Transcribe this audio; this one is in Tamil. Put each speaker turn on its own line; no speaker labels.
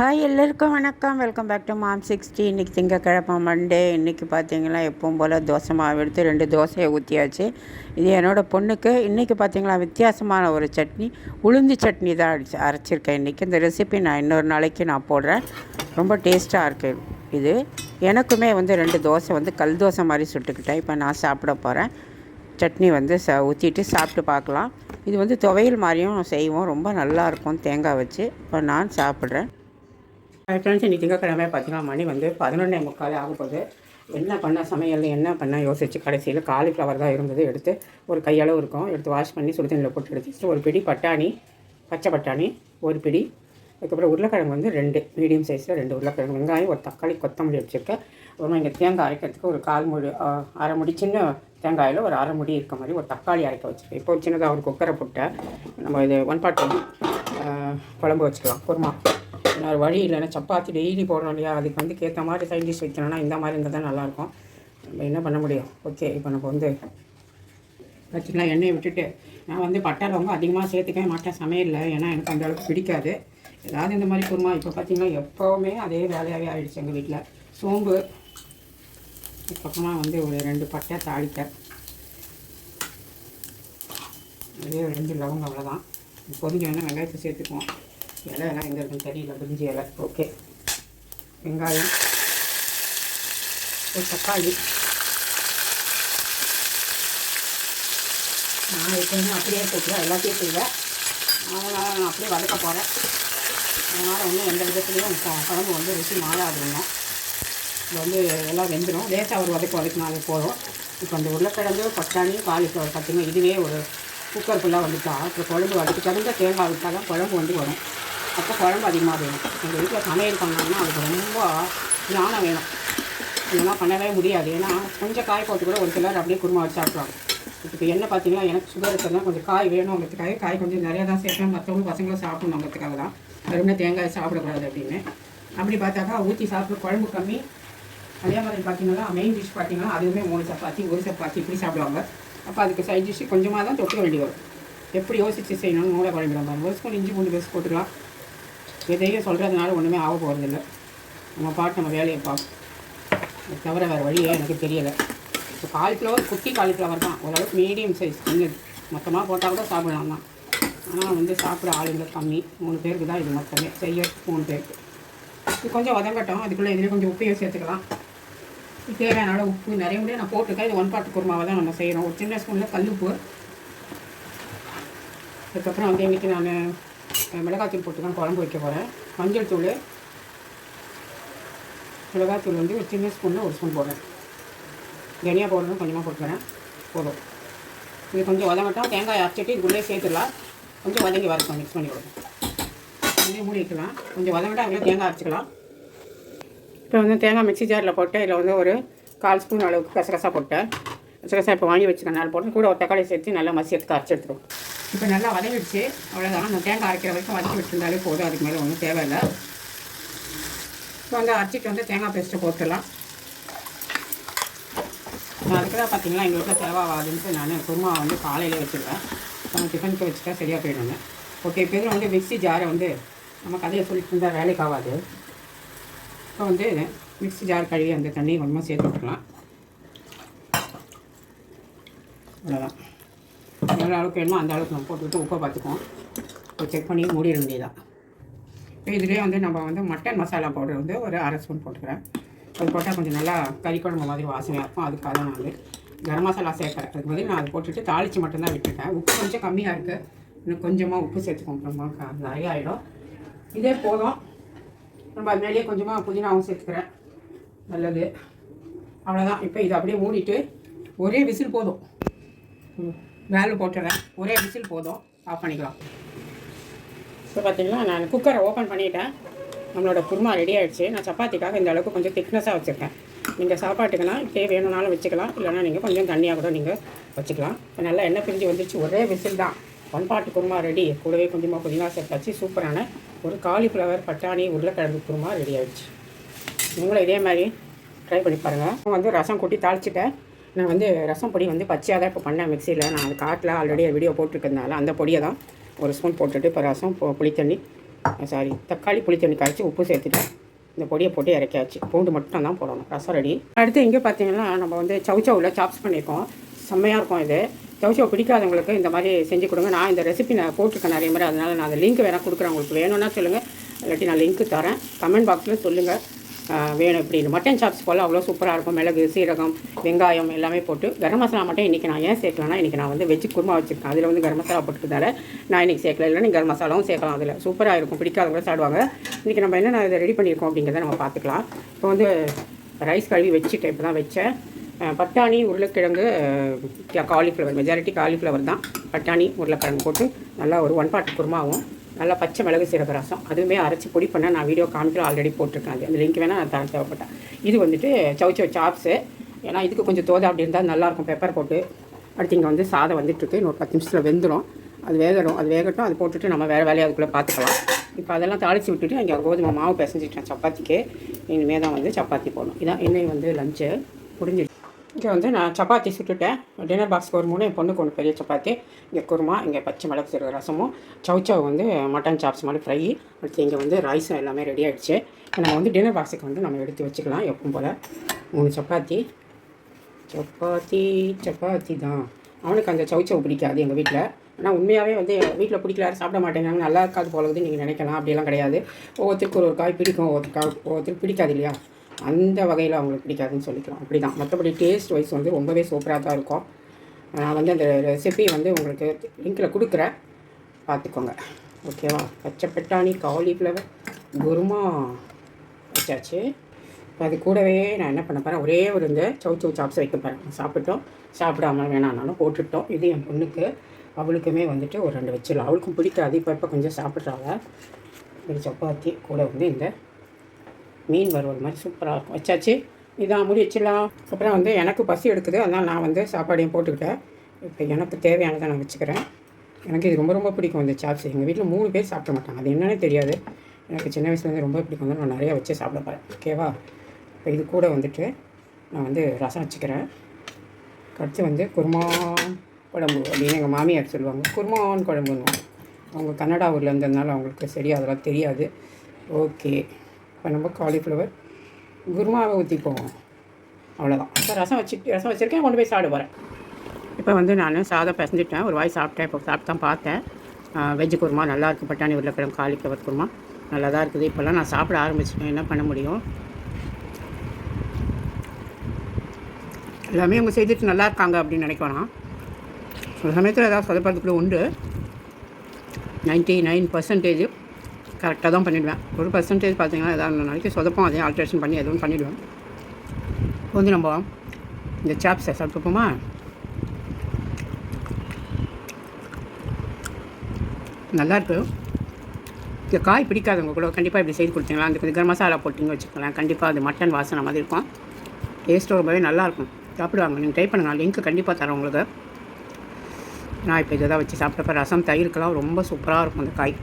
ஹாய் எல்லாருக்கும் வணக்கம். Welcome back to mom sixty இன்றைக்கி திங்கக்கிழமை மண்டே இன்றைக்கி பார்த்தீங்களா எப்பவும் போல் தோசை மாவு எடுத்து ரெண்டு தோசையை ஊற்றியாச்சு இது என்னோடய பொண்ணுக்கு. இன்றைக்கி பார்த்தீங்களா வித்தியாசமான ஒரு சட்னி. உளுந்து சட்னி தான் அடிச்சு அரைச்சிருக்கேன் இன்றைக்கி இந்த ரெசிபி நான் இன்னொரு நாளைக்கு நான் போடுறேன். ரொம்ப டேஸ்ட்டாக இருக்குது இது. எனக்குமே வந்து ரெண்டு தோசை வந்து கல் தோசை மாதிரி சுட்டுக்கிட்டேன். இப்போ நான் சாப்பிட போகிறேன் சட்னி வந்து ச ஊற்றிட்டு சாப்பிட்டு பார்க்கலாம் இது வந்து துவையல் மாதிரியும் செய்வோம். ரொம்ப நல்லாயிருக்கும் தேங்காய் வச்சு. இப்போ நான் சாப்பிட்றேன். ஃப்ரெண்ட்ஸ் இன்றைக்கி திங்கக்கிழமை பார்த்தீங்கன்னா மணி வந்து பதினொன்னே முக்கால் ஆக போகுது என்ன பண்ண சமையல் என்ன பண்ண யோசிச்சு கடைசியில் காலிஃப்ளவர் தான் இருந்தது. எடுத்து ஒரு கையளவு இருக்கும். எடுத்து வாஷ் பண்ணி சுடு தண்ணியில் போட்டு எடுத்து ஒரு பிடி பட்டாணி பச்சை பட்டாணி ஒரு பிடி. அதுக்கப்புறம் உருளைக்கிழங்கு வந்து ரெண்டு மீடியம் சைஸில் ரெண்டு உருளைக்கிழங்கு. வெங்காயம் ஒரு தக்காளி கொத்தமல்லி வச்சுருக்கேன். அப்புறமா இங்கே தேங்காய் அரைக்கிறதுக்கு ஒரு கால் முடி அரை முடி சின்ன தேங்காயில் ஒரு அரை முடி இருக்க மாதிரி ஒரு தக்காளி அரைக்க வச்சுருக்கேன். இப்போ ஒரு சின்னதாக ஒரு குக்கரை போட்டேன். நம்ம இது ஒன் பாட் குழம்பு வச்சுக்கலாம். குருமா. வேறு வழி இல்லைன்னா சப்பாத்தி டெய்லி போடுறோம் இல்லையா? அதுக்கு வந்து ஏற்ற மாதிரி சைட் டிஷ் வைக்கணும்னா இந்த மாதிரி இருந்தால் தான் நல்லாயிருக்கும். நம்ம என்ன பண்ண முடியும்? ஓகே இப்போ நம்ம வந்து வச்சுக்கலாம் எண்ணெயை விட்டுட்டு நான் வந்து பட்டை ரொம்ப அதிகமாக சேர்த்துக்கவே மாட்டேன் சமையலில். ஏன்னா எனக்கு அந்த அளவுக்கு பிடிக்காது. ஏதாவது இந்த மாதிரி குருமா இப்போ பார்த்தீங்கன்னா எப்போவுமே அதே வேலையாகவே ஆகிடுச்சு எங்கள் வீட்டில் சோம்பு பக்கமாக வந்து ஒரு ரெண்டு பட்டை தாளிக்க அதே ஒரு ரெண்டு லவங்கம் அவ்வளோதான் பொரிஞ்ச வேணால் வெங்காயத்தை சேர்த்துக்குவோம். இலை எல்லாம் எங்கே இருக்குன்னு தெரியல பிரிஞ்சி இலை ஓகே வெங்காயம் ஒரு தக்காளி. நான் எப்போதுமே அப்படியே போட்டுருவேன். எல்லாத்தையும் செய்வேன். அதனால் நான் அப்படியே வதக்க போகிறேன் அதனால் ஒன்றும் எந்த விதத்துலேயும் குழம்பு வந்து ருசி மாறாதுங்க. இது வந்து எல்லாம் வெந்துடும் லேசாக ஒரு வதக்கு வதக்கினாலே போதும். இப்போ அந்த உருளைக்கிழங்கு பட்டாணியும் காலிஃப்ளவர் பார்த்திங்கன்னா இதுவே ஒரு குக்கர் ஃபுல்லாக வந்துட்டா. இப்போ குழம்பு வதக்கி தகுந்த தேங்காய் விட்டால் தான் குழம்பு வந்து வரும். அப்போ குழம்பு அதிகமாக வேணும். எங்கள் வீட்டில் சமையல் பண்ணாங்கன்னா அதுக்கு ரொம்ப ஞானம் வேணும். இதெல்லாம் பண்ணவே முடியாது. ஏன்னா கொஞ்சம் காய் போட்டு கூட ஒரு சிலர் அப்படியே குருமா வச்சு சாப்பிடுவாங்க. இப்போ என்ன பார்த்தீங்கன்னா எனக்கு சுகர் இருக்கிறதுனா கொஞ்சம் காய் வேணுங்கிறதுக்காக காய் கொஞ்சம் நிறையா தான் சேர்க்கணும் மற்றவங்க பசங்களும் சாப்பிடணுங்கிறதுக்காக தான். வெறும்னா தேங்காய் சாப்பிடக்கூடாது அப்படின்னு. அப்படி பார்த்தாக்கா ஊற்றி சாப்பிட குழம்பு கம்மி. அதே மாதிரி பார்த்தீங்கன்னா மெயின் டிஷ் பார்த்தீங்கன்னா அதுவுமே மூணு சப்பாத்தி ஒரு சப்பாத்தி இப்படி சாப்பிடுவாங்க. அப்போ அதுக்கு சைட் டிஷ் கொஞ்சமாக தான் தொட்டுக்க வேண்டி வரும். எப்படி யோசித்து செய்யணும்னு மூளை குழம்பிடுவாங்க ஒரு ஸ்பூன் இஞ்சி பூண்டு பேஸ்ட் போட்டுக்கலாம். எதையும் சொல்கிறதுனால ஒன்றுமே ஆக போகிறதில்ல நம்ம பாட்டு நம்ம வேலையை பார்ப்போம் தவிர வேறு வழியே எனக்கு தெரியலை. இப்போ காலிஃப்ளவர் குட்டி காலிஃப்ளவர் தான். ஓரளவுக்கு மீடியம் சைஸ் சின்னது. மொத்தமாக போட்டால் கூட சாப்பிடலாம் தான். ஆனால் வந்து சாப்பிட ஆளுங்க கம்மி. மூணு பேருக்கு தான் இது மொத்தமே. செய்ய மூணு பேருக்கு. இது கொஞ்சம் வதங்கட்டும். அதுக்குள்ளே இதில் கொஞ்சம் உப்பையும் சேர்த்துக்கலாம். தேவையான உப்பு நிறைய முடியும் நான் போட்டுருக்கேன். இது ஒன் பாட்டு குருமாவை தான் நம்ம செய்கிறோம் ஒரு சின்ன ஸ்பூனில் கல்லுப்பு. அதுக்கப்புறம் வந்து இன்றைக்கி நான் மிளகாத்தூள் போட்டு தான் குழம்பு வைக்க போகிறேன் மஞ்சள் தூள் மிளகாத்தூள் வந்து ஒரு சின்ன ஸ்பூனில் ஒரு ஸ்பூன் போடுறேன். தனியா பவுடரும் கொஞ்சமாக போட்டுக்கிறேன். போதும். இது கொஞ்சம் வதங்கட்டும். தேங்காய் அரைச்சிட்டு இதுக்குள்ளே சேர்த்துடலாம். கொஞ்சம் வதங்கி வரட்டும். மிக்ஸ் பண்ணி கொடுக்கும் அப்படியே மூடி வைக்கலாம். கொஞ்சம் வதங்கிட்டா அதில் தேங்காய் அரைச்சிக்கலாம். இப்போ வந்து தேங்காய் மிக்சி ஜாரில் போட்டு இதில் வந்து ஒரு கால் ஸ்பூன் அளவுக்கு கசகசா போட்டேன். கசகசா இப்போ வாங்கி வச்சுருக்கேன் நாலு போட்டு கூட ஒரு தக்காளி சேர்த்து நல்லா மசி எடுத்து அரைச்சி எடுத்துருவோம். இப்போ நல்லா வதங்கிடுச்சு. அவ்வளோதான் அந்த தேங்காய் அரைக்கிற வரைக்கும் வதக்கி விட்டுருந்தாலே போதும். அதுக்கு மேலே ஒன்றும் தேவையில்லை. இப்போ வந்து அரைச்சிட்டு வந்து தேங்காய் பேஸ்ட்டை போட்டுடலாம். அதுக்கு தான் பார்த்தீங்கன்னா எங்கள் வீட்டில் தேவாகாதுன்ட்டு நான் குருமா வந்து காலையில் வச்சுருவேன். நம்ம டிஃபனுக்கு வச்சுட்டா சரியாக போயிடுங்க ஓகே இப்போ இதில் வந்து மிக்ஸி ஜாரை வந்து நம்ம கதையை சொல்லிட்டு இருந்தால் வேலைக்கு ஆகாது. இப்போ வந்து மிக்ஸி ஜார் கழுவி அந்த தண்ணியை கொஞ்சமாக சேர்த்து விட்டுக்கலாம் அவ்வளோதான் எவ்வளோ அளவுக்கு வேணுமோ அந்த அளவுக்கு நம்ம போட்டுவிட்டு உப்பை பார்த்துக்குவோம். இப்போ செக் பண்ணி மூடிட வேண்டியதான் இப்போ இதுலேயே வந்து நம்ம வந்து மட்டன் மசாலா பவுடர் வந்து ஒரு அரை ஸ்பூன் போட்டுக்கிறேன். அது போட்டால் கொஞ்சம் நல்லா கறி குழம்பு மாதிரி வாசனையாக இருக்கும். அதுக்காக தான் நான் வந்து கரம் மசாலா சேர்க்குறேன். அதுக்கு பதில் நான் அதை போட்டுட்டு தாளித்து மட்டும்தான் விட்டுட்டேன் உப்பு கொஞ்சம் கம்மியாக இருக்குது இன்னும் கொஞ்சமாக உப்பு சேர்த்துக்கோங்க நிறைய ஆகிடும் இதே போதும். நம்ம அது மேலேயே கொஞ்சமாக புதினாவும் சேர்த்துக்கிறேன். நல்லது. அவ்வளோதான் இப்போ இதை அப்படியே மூடிட்டு ஒரே விசில் போதும். ம், வேலு போட்டுறேன். ஒரே விசில் போதும். ஆஃப் பண்ணிக்கலாம். இப்போ பார்த்தீங்கன்னா நான் குக்கரை ஓப்பன் பண்ணிட்டேன். நம்மளோட குருமா ரெடி ஆகிடுச்சு நான் சப்பாத்திக்காக இந்த அளவுக்கு கொஞ்சம் திக்னஸாக வச்சுருக்கேன். நீங்கள் சாப்பாட்டுக்குன்னா இப்படியே வேணும்னாலும் வச்சுக்கலாம். இல்லைன்னா நீங்கள் கொஞ்சம் தண்ணியாக கூட நீங்கள் வச்சுக்கலாம். இப்போ நல்லா எண்ணெய் பிரிஞ்சு வந்துச்சு ஒரே விசில் தான். ஒன் பாட்டு குருமா ரெடி கூடவே கொஞ்சமாக புதினா சேர்த்தாச்சு சூப்பரான ஒரு காலிஃப்ளவர் பட்டாணி உருளைக்கிழங்கு குருமா ரெடி ஆகிடுச்சு நீங்களும் இதே மாதிரி ட்ரை பண்ணி பாருங்கள் வந்து ரசம் கொட்டி தாளிச்சிட்டேன். நான் வந்து ரசம் பொடி வந்து பச்சையாக தான் இப்போ பண்ணேன் மிக்சியில். நான் அது காட்டில் ஆல்ரெடி வீடியோ போட்டிருக்கிறதுனால அந்த பொடியை தான் ஒரு ஸ்பூன் போட்டுட்டு இப்போ ரசம் பொ- புளி சாரி தக்காளி புளி தண்ணி காய்ச்சி உப்பு சேர்த்துட்டு இந்த பொடியை போட்டு இறக்கியாச்சு. பூண்டு மட்டும் தான் போடணும். ரசம் ரெடி அடுத்து இங்கே பார்த்தீங்கன்னா நம்ம வந்து சவுச்சவில் சாப்ஸ் பண்ணியிருக்கோம் செம்மையாக இருக்கும் இது. சவுச்சவ் பிடிக்காதவங்களுக்கு இந்த மாதிரி செஞ்சு கொடுங்க. நான் இந்த ரெசிபி நான் போட்டிருக்கேன் நிறைய முறை. அதனால் நான் அந்த லிங்க் வேணால் கொடுக்குறேன். உங்களுக்கு வேணும்னா சொல்லுங்கள் இல்லாட்டி நான் லிங்க்கு தரேன். கமெண்ட் பாக்ஸில் சொல்லுங்கள் வேணும் இப்படின்னு மட்டன் சாப்ஸ் போல் அவ்வளோ சூப்பராக இருக்கும். மிளகு சீரகம் வெங்காயம் எல்லாமே போட்டு கரம் மசாலா மட்டும் இன்றைக்கி நான் ஏன் சேர்க்கலன்னா இன்றைக்கி நான் வந்து வெஜ்ஜு குருமா வச்சுருக்கேன். அதில் வந்து கரம் மசாலா போட்டுக்கிறதால நான் இன்றைக்கி சேர்க்கல. இல்லை நீங்கள் கரம் மசாலாவும் சேர்க்கலாம் அதில். சூப்பராக இருக்கும். பிடிக்காதவங்க சாப்பிடுவாங்க. இன்றைக்கி நம்ம என்னென்ன இதை ரெடி பண்ணியிருக்கோம் அப்படிங்கிறத நம்ம பார்த்துக்கலாம். இப்போ வந்து ரைஸ் கழுவி வச்சுட்டேன். இப்போ தான் வச்சேன் பட்டாணி உருளைக்கிழங்கு காலிஃப்ளவர் மெஜாரிட்டி காலிஃப்ளவர் தான். பட்டாணி உருளைக்கிழங்கு போட்டு நல்லா ஒரு ஒன் பாட்டு குருமாவும் நல்லா பச்சை மிளகு சீரக ரசம். அதுவுமே அரைச்சி பொடி பண்ண நான் வீடியோ காமிக்கிற ஆல்ரெடி போட்டிருக்கேன். அது அந்த லிங்க் வேணால் நான் தர தேவைப்பட்டேன் இது வந்துட்டு சவுச்சோ சாப்ஸு ஏன்னா இதுக்கு கொஞ்சம் தோதை அப்படி இருந்தால் நல்லாயிருக்கும் பெப்பர் போட்டு. அடுத்து இங்கே வந்து சாதம் வந்துட்டுருக்கு. இன்னொரு பத்து நிமிஷத்தில் வெந்துடும் அது வேகணும் அது வேகட்டும். அது போட்டுட்டு நம்ம வேறு வேலையை அதுக்குள்ளே பார்த்துக்கலாம் இப்போ அதெல்லாம் தாளித்து விட்டுட்டு இங்கே கோதுமை மாவு பிசைஞ்சிட்டேன் சப்பாத்திக்கு. இனிமேல் தான் வந்து சப்பாத்தி போடணும். இதான் இன்னும் வந்து லஞ்சு முடிஞ்சிடுச்சு. இங்கே வந்து நான் சப்பாத்தி சுட்டுட்டேன். டின்னர் பாக்ஸ்க்கு ஒரு மூணு என் பொண்ணுக்கு ஒன்று பெரிய சப்பாத்தி. இங்கே குருமா இங்கே பச்சை மிளகு சிறு ரசமும். சவுச்சவ் வந்து மட்டன் சாப்ஸ் மாதிரி ஃப்ரை அடுத்து இங்கே வந்து ரைஸும் எல்லாமே ரெடி ஆகிடுச்சு நம்ம வந்து டின்னர் பாக்ஸுக்கு வந்து நம்ம எடுத்து வச்சுக்கலாம். எப்பவும் போல் மூணு சப்பாத்தி. சப்பாத்தி சப்பாத்தி தான். அவனுக்கு அந்த சவுச்சவ் பிடிக்காது எங்கள் வீட்டில் ஆனால் உண்மையாகவே வந்து வீட்டில் பிடிக்கல யாரும் சாப்பிட மாட்டேங்கிறாங்க. நல்லா இருக்காது போலது நீங்கள் நினைக்கலாம். அப்படிலாம் கிடையாது. ஒவ்வொருத்தருக்கு ஒரு ஒரு காய் பிடிக்கும் ஒவ்வொருத்தருக்கு ஒவ்வொருத்தருக்கு பிடிக்காது இல்லையா? அந்த வகையில் அவங்களுக்கு பிடிக்காதுன்னு சொல்லிக்கலாம். அப்படி தான் மற்றபடி டேஸ்ட் வைஸ் வந்து ரொம்பவே சூப்பராக தான் இருக்கும். நான் வந்து அந்த ரெசிபி வந்து உங்களுக்கு லிங்கில் கொடுக்குறேன். பார்த்துக்கோங்க ஓகேவா பச்சை பட்டாணி காலிஃப்ளவர் குருமா வச்சாச்சு. இப்போ அது கூடவே நான் என்ன பண்ண போகிறேன் ஒரே ஒரு இந்த சவு சவு சாப்ஸ் வைக்க போகிறேன் சாப்பிட்டோம். சாப்பிடாம வேணாம்னாலும் போட்டுட்டோம். இது என் பொண்ணுக்கு. அவளுக்குமே வந்துட்டு ஒரு ரெண்டு வச்சிடலாம். அவளுக்கும் பிடிக்காது. இப்போ இப்போ கொஞ்சம் சாப்பிட்றாங்க. ஒரு சப்பாத்தி கூட வந்து இந்த மீன் வறுவல் மாதிரி சூப்பராக இருக்கும். வச்சாச்சு. இதான் முடி வச்சிடலாம். அப்புறம் வந்து எனக்கு பசி எடுக்குது. அதனால் நான் வந்து சாப்பாடையும் போட்டுக்கிட்டேன். இப்போ எனக்கு தேவையானதை நான் வச்சுக்கிறேன். எனக்கு இது ரொம்ப ரொம்ப பிடிக்கும் இந்த சாப்ஸ் எங்கள் வீட்டில் மூணு பேர் சாப்பிட மாட்டாங்க. அது என்னன்னே தெரியாது. எனக்கு சின்ன வயசுலேருந்து ரொம்ப பிடிக்கும். நான் நிறையா வச்சு சாப்பிட போகிறேன் ஓகேவா இப்போ இது கூட வந்துட்டு நான் வந்து ரசம் வச்சுக்கிறேன். அடுத்து வந்து குருமா குழம்பு அப்படின்னு எங்கள் மாமியார் சொல்லுவாங்க. குருமான் குழம்புன்னு. அவங்க கன்னடா ஊரில் இருந்ததுனால அவங்களுக்கு சரியாக அதெல்லாம் தெரியாது. ஓகே இப்போ நம்ம காலிஃப்ளவர் குருமாவை ஊற்றி போவோம் அவ்வளோதான் இப்போ ரசம் வச்சு ரசம் வச்சுருக்கேன். கொண்டு போய் சாப்பிட போகிறேன் இப்போ வந்து நான் சாதம் பிசைஞ்சிட்டேன். ஒரு வாய் சாப்பிட்டேன். இப்போ சாப்பிட்டு தான் பார்த்தேன் வெஜ்ஜு குருமா நல்லா இருக்குது பட்டாணி உருளைக்கிழங்கு காலிஃப்ளவர் குருமா நல்லா தான் இருக்குது. இப்போல்லாம் நான் சாப்பிட ஆரம்பிச்சிட்டேன். என்ன பண்ண முடியும்? எல்லாமே அவங்க செய்துட்டு நல்லா இருக்காங்க அப்படின்னு நினைக்கலாம் சில சமயத்தில் ஏதாவது சொதப்படுறதுக்குள்ள உண்டு. நைன்ட்டி நைன் பர்சன்டேஜ் கரெக்டாக தான் பண்ணிவிடுவேன் ஒரு பர்சன்டேஜ் பார்த்தீங்கன்னா ஏதாவது நாளைக்கு சொதப்பம் அதையும் ஆல்ட்ரேஷன் பண்ணி எதுவும் பண்ணிவிடுவேன் இப்போ வந்து நம்ம இந்த சாப்ஸை சாப்பிட்டுப்போமா நல்லாயிருக்கு இந்த காய் பிடிக்காதவங்க கூட கண்டிப்பாக இப்படி செய்து கொடுத்தீங்களா? அந்த கொஞ்சம் கரம் மசாலா போட்டிங்க வச்சுக்கலாம் கண்டிப்பாக அது மட்டன் வாசனை மாதிரி இருக்கும். டேஸ்ட்டும் ரொம்பவே நல்லாயிருக்கும் சாப்பிடுவாங்க. நீங்கள் ட்ரை பண்ணுங்கள் லிங்க்கு கண்டிப்பாக தரேன் உங்களுக்கு. நான் இப்போ இதை தான் வச்சு சாப்பிட்டப்ப ரசம் தயிருக்கெல்லாம் ரொம்ப சூப்பராக இருக்கும் அந்த காய்.